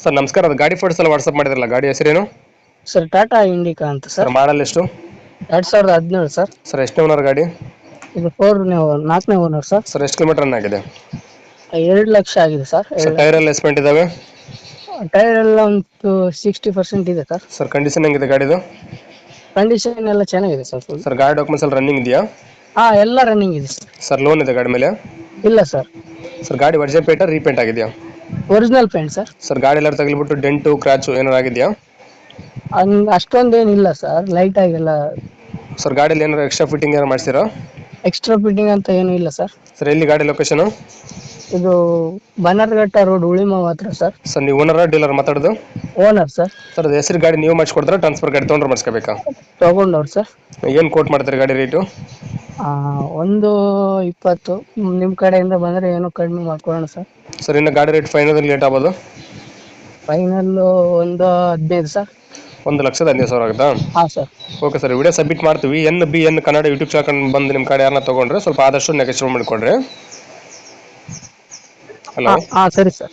Sir ನಮಸ್ಕಾರ. ಅದು ಗಾಡಿ ಫೋಟೋಸ್ ಎಲ್ಲ ವಾಟ್ಸಪ್ ಮಾಡಿದ್ರಲ್ಲ ಗಾಡಿ ಹೆಸರೇನು? ಸರ್ ಟಾಟಾ ಇಂಡಿಕಾ ಅಂತ ಸರ್. ಸರ್ ಮಾಡಲ್ ಎಷ್ಟು? ಎರಡ್ ಸಾವಿರದ ಹದಿನೇಳು ಸರ್. ಸರ್ ಎಷ್ಟು ಓನರ್ ಗಾಡಿ? ಇದು ಫೋರ್ ನಾಲ್ಕನೇ ಓನರ್ ಸರ್. ಸರ್ ಎಷ್ಟು ಕಿಲೋಮೀಟರ್ ರನ್ ಆಗಿದೆ? ಎರಡು ಲಕ್ಷ ಆಗಿದೆ ಸರ್ ಸರ್ ಟೈರ್ ಎಲ್ಲ ಎಸ್ಪೆಂಟ್ ಇದಾವೆ? ಟೈರ್ ಎಲ್ಲ ಒಂದು ಸಿಕ್ಸ್ಟಿ ಪರ್ಸೆಂಟ್ ಇದೆ ಸರ್. ಸರ್ ಕಂಡೀಷನ್ ಹೆಂಗಿದೆ ಗಾಡಿದು? ಕಂಡೀಷನ್ ಎಲ್ಲ ಚೆನ್ನಾಗಿದೆ ಸರ್ ಸರ್ ಗಾಡಿ ಡಾಕ್ಯುಮೆಂಟ್ಸ್ ಎಲ್ಲ ರನ್ನಿಂಗ್ ಇದೆಯಾ? ಹಾ ಎಲ್ಲ ರನ್ನಿಂಗ್ ಇದೆ ಸರ್. ಸರ್ ಲೋನ್ ಇದೆ ಗಾಡಿ ಮೇಲೆ? ಇಲ್ಲ ಸರ್. ಸರ್ ಗಾಡಿ ವರ್ಜನ್ ಪೇಟ ರೀಪೇಂಟ್ ಆಗಿದೆಯಾ? ಒರಿಜಿನಲ್ ಪೇಂಟ್ ಸರ್ ಸರ್ ಗಾಡಿ ಎಲ್ಲ ತಗಲಿಬಿಟ್ಟು ಡೆಂಟು ಕ್ರಾಚು ಏನಾರು ಆಗಿದೆಯಾ? ಹಂಗ್ ಅಷ್ಟೊಂದೇನಿಲ್ಲ ಸರ್ ಲೈಟ್ ಆಗಿಲ್ಲ ಸರ್ ಗಾಡಿಯಲ್ಲಿ ಏನಾರು ಎಕ್ಸ್ಟ್ರಾ ಫಿಟ್ಟಿಂಗ್ ಏನಾರು ಮಾಡಿಸಿರಾ? ಎಕ್ಸ್ಟ್ರಾ ಫಿಟ್ಟಿಂಗ್ ಅಂತ ಏನೂ ಇಲ್ಲ ಸರ್ ಸರ್ ಎಲ್ಲಿ ಗಾಡಿ ಲೊಕೇಶನು ಇದು ಬನ್ನರ್ಘಟ್ಟ ರೋಡ್ ಉಳಿಮಾವ್ ಹತ್ರ ಸರ್ ಸರ್ ನೀವು ಓನರ ಡೀಲರ್ ಮಾತಾಡೋದು? ಓನರ್ ಸರ್ ಸರ್ ಅದು ಹೆಸರು ಗಾಡಿ ನೀವು ಮಾಡಿಸ್ಕೊಡ್ತಾರೆ ಟ್ರಾನ್ಸ್ಫರ್ ಗಾಡಿ ತೊಗೊಂಡ್ರೆ ಮಾಡಿಸ್ಕೋಬೇಕಾ? ತೊಗೊಂಡವ್ರು ಸರ್ ಏನು ಕೋಟ್ ಮಾಡ್ತಾರೆ ಗಾಡಿ ರೇಟು ಆ, ಒಂದು ಇಪ್ಪತ್ತು. ನಿಮ್ಮ ಕಡೆಯಿಂದ ಬಂದ್ರೆ ಏನೋ ಕಡಿಮೆ ಮಾಡ್ಕೊಳ್ಳೋಣ ಸರ್. ಸರ್ ಇನ್ನು ಗಾಡಿ ರೇಟ್ ಫೈನಲ್ ಲೇಟ್ ಆಗ್ಬೋದು? ಫೈನಲ್ ಒಂದು ಹದಿನೈದು ಸರ್. ಒಂದು ಲಕ್ಷದ ಹದಿನೈದು ಸಾವಿರ ಆಗುತ್ತಾ? ಹಾಂ sir. Okay sir video submit ಮಾಡ್ತೀವಿ. N B N Kannada YouTube channel ಬಂದು ನಿಮ್ಮ ಕಡೆ ಯಾರನ್ನ ತಗೊಂಡ್ರೆ ಸ್ವಲ್ಪ ಆದಷ್ಟು ನೆಗೆಸ್ಟ್ ಮಾಡಿಕೊಡ್ರಿ ಹಲೋ ಹಾಂ ಸರಿ sir.